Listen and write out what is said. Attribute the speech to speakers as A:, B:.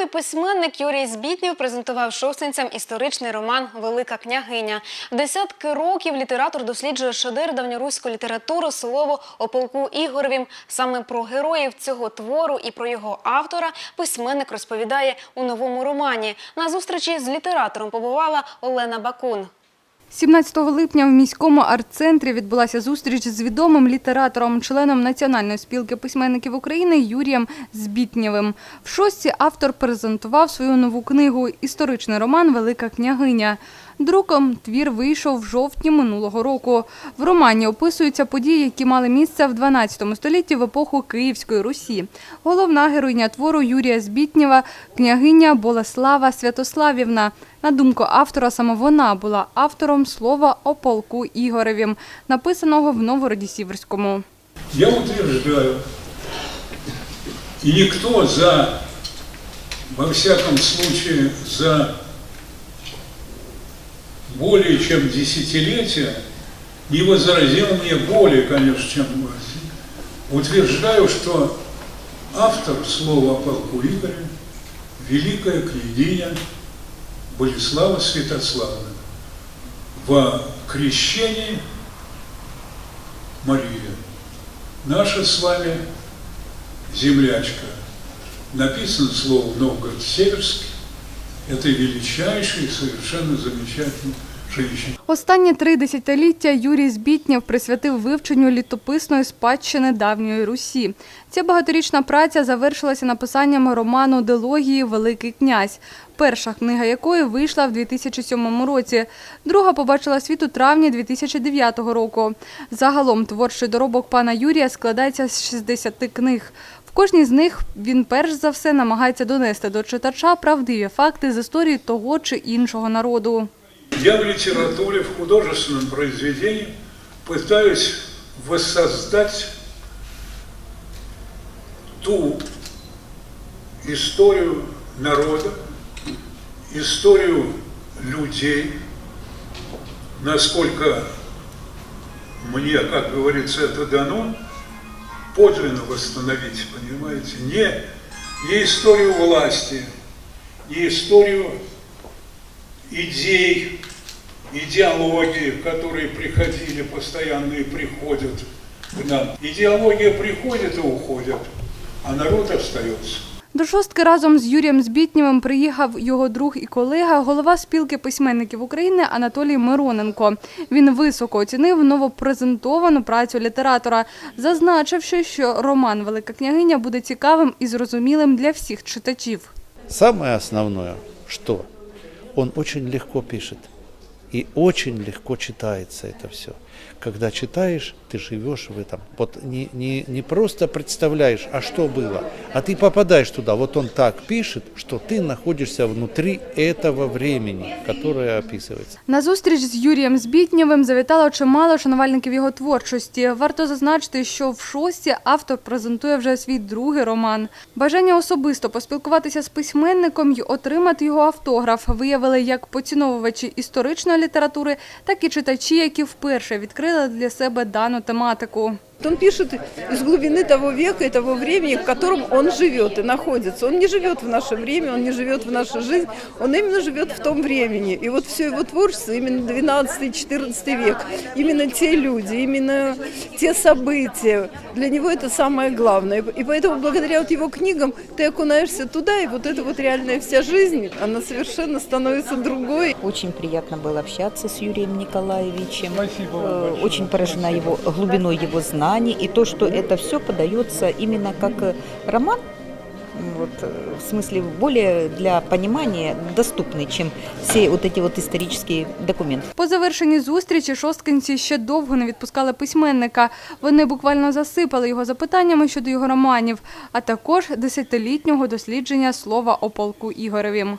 A: Відомий письменник Юрій Збітнів презентував шовсенцям історичний роман Велика княгиня. Десятки років літератор досліджує шедевр давньоруської літератури слово о полку Ігоревім. Саме про героїв цього твору і про його автора письменник розповідає у новому романі. На зустрічі з літератором побувала Олена Бакун.
B: 17 липня в міському арт-центрі відбулася зустріч з відомим літератором, членом Національної спілки письменників України Юрієм Збітнєвим. В шостці автор презентував свою нову книгу Історичний роман Велика княгиня. Друком твір вийшов в жовтні минулого року. В романі описуються події, які мали місце в 12 столітті в епоху Київської Русі. Головна героїня твору Юрія Збітнєва – княгиня Болеслава Святославівна. На думку автора, саме вона була автором слова о полку Ігоревім, написаного в Новгороді Сіверському.
C: Я утверждаю, и никто за, во всяком случае, за более чем десятилетия не возразил мне более, конечно, чем. Утверждаю, что автор слова о полку Игоря – великая княгиня Болеслава Святославовна в крещении Мария наша с вами землячка. Написано слово Новгород-Северский. Это величайшая совершенно замечательная женщина.
B: Останні три десятиліття Юрій Збітнєв присвятив вивченню літописної спадщини давньої Русі. Ця багаторічна праця завершилася написанням роману «Дилогії. Великий князь», перша книга якої вийшла в 2007 році. Друга побачила світ у травні 2009 року. Загалом творчий доробок пана Юрія складається з 60 книг. В кожній з них він перш за все намагається донести до читача правдиві факти з історії того чи іншого народу.
C: Я в литературе, в художественном произведении пытаюсь воссоздать ту историю народа, историю людей, насколько мне, как говорится, это дано, подлинно восстановить, понимаете, не, не историю власти, не историю идей, идеологии, которые приходили постоянно и приходят к нам. Идеология приходит и уходит, а народ остается.
B: До шостки разом з Юрієм Збітнєвим приїхав його друг і колега, голова спілки письменників України Анатолій Мироненко. Він високо оцінив новопрезентовану працю літератора, зазначивши, що роман Велика княгиня буде цікавим і зрозумілим для всіх читачів.
D: Самое основное, что он очень легко пишет и очень легко читается это все. Когда читаешь, ты живешь в этом. Вот не, не, не просто представляешь, а что было, а ты попадаешь туда. Вот он так пишет, что ты находишься внутри этого времени, которое описывается.
B: На зустріч з Юрієм Збітнєвим завітало чимало шанувальників його творчості. Варто зазначити, що в шості автор презентує вже свій другий роман. Бажання особисто поспілкуватися з письменником і отримати його автограф виявили як поціновувачі історичної літератури, так і читачі, які вперше відкрили для себе дану тематику.
E: Он пишет из глубины того века и того времени, в котором он живет и находится. Он не живет в наше время, он не живет в нашу жизнь, он именно живет в том времени. И вот все его творчество, именно 12-14 век, именно те люди, именно те события, для него это самое главное. И поэтому благодаря вот его книгам ты окунаешься туда, и вот эта вот реальная вся жизнь, она совершенно становится другой.
F: Очень приятно было общаться с Юрием Николаевичем.
C: Спасибо вам
F: Э,
C: большое.
F: Очень поражена его глубиной его знаний и то, что это все подается именно как э, роман. Вот, э, в смысле, более для понимания доступный, чем все вот эти вот исторические документы.
B: По завершенні зустрічі шосткинці ще довго не відпускали письменника. Вони буквально засипали його запитаннями щодо його романів, а також десятилітнього дослідження слова о полку Ігоревім.